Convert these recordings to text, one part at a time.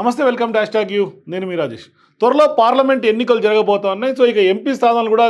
నమస్తే welcome to talk you. నేను మీ రాజేష్. త్వరలో పార్లమెంట్ ఎన్నికలు జరగబోతున్నాయి సో ఇక ఎంపీ స్థానాలు కూడా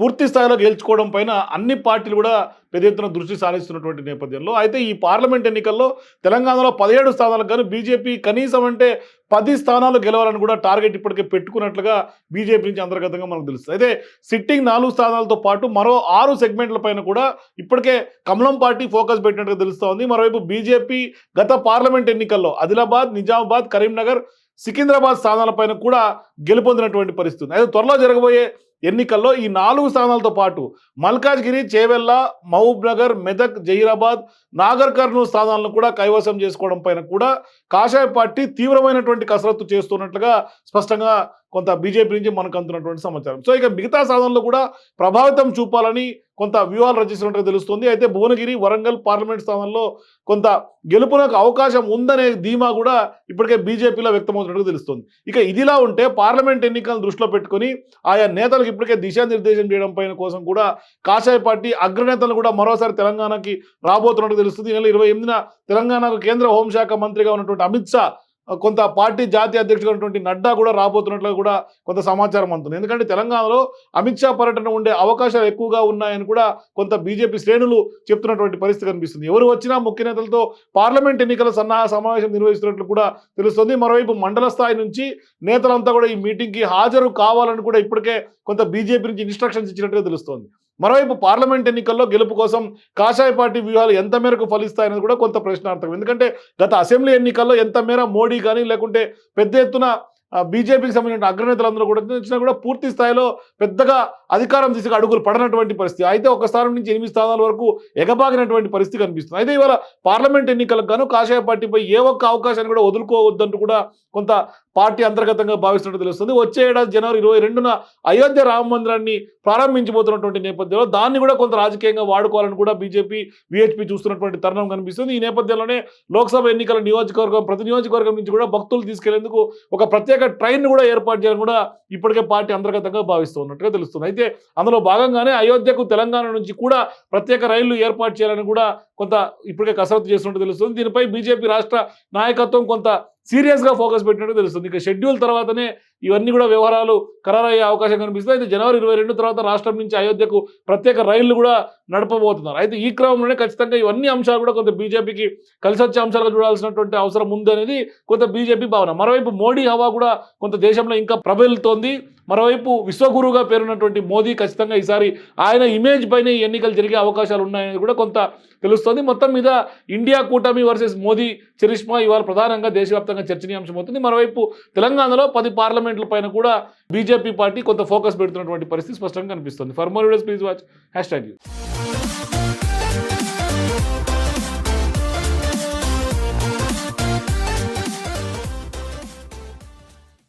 పూర్తి స్థాయిలో గెలుచుకోవడం పైన అన్ని పార్టీలు కూడా పెద్ద ఎత్తున దృష్టి సారిస్తున్నటువంటి నేపథ్యంలో. అయితే ఈ పార్లమెంట్ ఎన్నికల్లో తెలంగాణలో పదిహేడు స్థానాలకు కానీ బీజేపీ కనీసం అంటే పది స్థానాలు గెలవాలని కూడా టార్గెట్ ఇప్పటికే పెట్టుకున్నట్లుగా బీజేపీ నుంచి అంతర్గతంగా మనకు తెలుస్తుంది. అయితే సిట్టింగ్ నాలుగు స్థానాలతో పాటు మరో ఆరు సెగ్మెంట్ల పైన కూడా ఇప్పటికే కమలం పార్టీ ఫోకస్ పెట్టినట్టుగా తెలుస్తోంది. మరోవైపు బీజేపీ గత పార్లమెంట్ ఎన్నికల్లో ఆదిలాబాద్ నిజామాబాద్ కరీంనగర్ సికింద్రాబాద్ స్థానాలపైన కూడా గెలుపొందినటువంటి పరిస్థితి అయితే త్వరలో జరగబోయే ఎన్నికల్లో ఈ నాలుగు స్థానాలతో పాటు మల్కాజ్గిరి చేవెల్ల మహబూబ్ నగర్ మెదక్ జహీరాబాద్ నాగర్ కర్నూలు స్థానాలను కూడా కైవసం చేసుకోవడం పైన కూడా కాషాయ పార్టీ తీవ్రమైనటువంటి కసరత్తు చేస్తున్నట్లుగా స్పష్టంగా కొంత బీజేపీ నుంచి మనకు అందుతున్నటువంటి సమాచారం. సో ఇక మిగతా సాధనలో కూడా ప్రభావితం చూపాలని కొంత వ్యూహాలు రచిస్తున్నట్టుగా తెలుస్తుంది. అయితే భువనగిరి వరంగల్ పార్లమెంట్ స్థానంలో కొంత గెలుపునకు అవకాశం ఉందనే ధీమా కూడా ఇప్పటికే బీజేపీలో వ్యక్తమవుతున్నట్టుగా తెలుస్తుంది. ఇక ఇదిలా ఉంటే పార్లమెంట్ ఎన్నికలను దృష్టిలో పెట్టుకొని ఆయా నేతలకు ఇప్పటికే దిశానిర్దేశం చేయడం పైన కోసం కూడా కాషాయ పార్టీ అగ్రనేతలు కూడా మరోసారి తెలంగాణకి రాబోతున్నట్టు తెలుస్తుంది. ఈ నెల ఇరవై ఎనిమిదిన తెలంగాణకు కేంద్ర హోంశాఖ మంత్రిగా ఉన్నటువంటి అమిత్ షా కొంత పార్టీ జాతీయ అధ్యక్షుడు ఉన్నటువంటి నడ్డా కూడా రాబోతున్నట్లు కూడా కొంత సమాచారం అందుతుంది. ఎందుకంటే తెలంగాణలో అమిత్ షా పర్యటన ఉండే అవకాశాలు ఎక్కువగా ఉన్నాయని కూడా కొంత బీజేపీ శ్రేణులు చెప్తున్నటువంటి పరిస్థితి కనిపిస్తుంది. ఎవరు వచ్చినా ముఖ్య నేతలతో పార్లమెంట్ ఎన్నికల సన్నాహ సమావేశం నిర్వహిస్తున్నట్లు కూడా తెలుస్తుంది. మరోవైపు మండల స్థాయి నుంచి నేతలంతా కూడా ఈ మీటింగ్కి హాజరు కావాలని కూడా ఇప్పటికే కొంత బీజేపీ నుంచి ఇన్స్ట్రక్షన్స్ ఇచ్చినట్టుగా తెలుస్తోంది. మరోవైపు పార్లమెంట్ ఎన్నికల్లో గెలుపు కోసం కాషాయ పార్టీ వ్యూహాలు ఎంత మేరకు ఫలిస్తాయనేది కూడా కొంత ప్రశ్నార్థకం. ఎందుకంటే గత అసెంబ్లీ ఎన్నికల్లో ఎంత మేర మోడీ కానీ లేకుంటే పెద్ద ఎత్తున బీజేపీకి సంబంధించిన అగ్రనేతలందరూ కూడా కూడా పూర్తి స్థాయిలో పెద్దగా అధికారం దిశగా అడుగులు పడనటువంటి పరిస్థితి. అయితే ఒక స్థానం నుంచి ఎనిమిది స్థానాల వరకు ఎగబాగినటువంటి పరిస్థితి కనిపిస్తుంది. అయితే ఇవాళ పార్లమెంట్ ఎన్నికలకు గాను కాషాయ పార్టీపై ఏ ఒక్క అవకాశాన్ని కూడా వదులుకోవద్దంటూ కూడా కొంత పార్టీ అంతర్గతంగా భావిస్తున్నట్టు తెలుస్తుంది. వచ్చే ఏడాది జనవరి ఇరవై రెండున అయోధ్య రామ మందిరాన్ని ప్రారంభించబోతున్నటువంటి నేపథ్యంలో దాన్ని కూడా కొంత రాజకీయంగా వాడుకోవాలని కూడా బీజేపీ విహెచ్పి చూస్తున్నటువంటి తరుణం కనిపిస్తుంది. ఈ నేపథ్యంలోనే లోక్సభ ఎన్నికల నియోజకవర్గం ప్రతి నియోజకవర్గం నుంచి కూడా భక్తులు తీసుకెళ్ళేందుకు ఒక ప్రత్యేక ట్రైన్ కూడా ఏర్పాటు చేయాలని కూడా ఇప్పటికే పార్టీ అంతర్గతంగా భావిస్తున్నట్టుగా తెలుస్తుంది. అయితే అందులో భాగంగానే అయోధ్యకు తెలంగాణ నుంచి కూడా ప్రత్యేక రైళ్ళు ఏర్పాటు చేయాలని కూడా కొంత ఇప్పటికే కసరత్తు చేస్తున్నట్టు తెలుస్తుంది. దీనిపై బీజేపీ రాష్ట్ర నాయకత్వం కొంత సీరియస్గా ఫోకస్ పెట్టినట్టు తెలుస్తుంది. ఇక షెడ్యూల్ తర్వాతనే ఇవన్నీ కూడా వ్యవహారాలు ఖరారయ్యే అవకాశం కనిపిస్తుంది. అయితే జనవరి ఇరవై రెండు తర్వాత రాష్ట్రం నుంచి అయోధ్యకు ప్రత్యేక రైళ్ళు కూడా నడపబోతున్నారు. అయితే ఈ క్రమంలోనే ఖచ్చితంగా ఇవన్నీ అంశాలు కూడా కొంత బీజేపీకి కలిసి వచ్చే అంశాలుగా చూడాల్సినటువంటి అవసరం ఉంది అనేది కొంత బీజేపీ భావన. మరోవైపు మోడీ హవా కూడా కొంత దేశంలో ఇంకా ప్రబలుతోంది. మరోవైపు విశ్వగురువుగా పేరున్నటువంటి మోదీ ఖచ్చితంగా ఈసారి ఆయన ఇమేజ్ పైన ఈ ఎన్నికలు జరిగే అవకాశాలు ఉన్నాయని కూడా కొంత తెలుస్తుంది. మొత్తం మీద ఇండియా కూటమి వర్సెస్ మోదీ చరిష్మా ఇవాళ ప్రధానంగా దేశవ్యాప్తంగా చర్చనీయాంశం అవుతుంది. మరోవైపు తెలంగాణలో పది పార్లమెంట్ల పైన కూడా బీజేపీ పార్టీ కొంత ఫోకస్ పెడుతున్నటువంటి పరిస్థితి స్పష్టంగా కనిపిస్తుంది. For more videos please watch hashtag you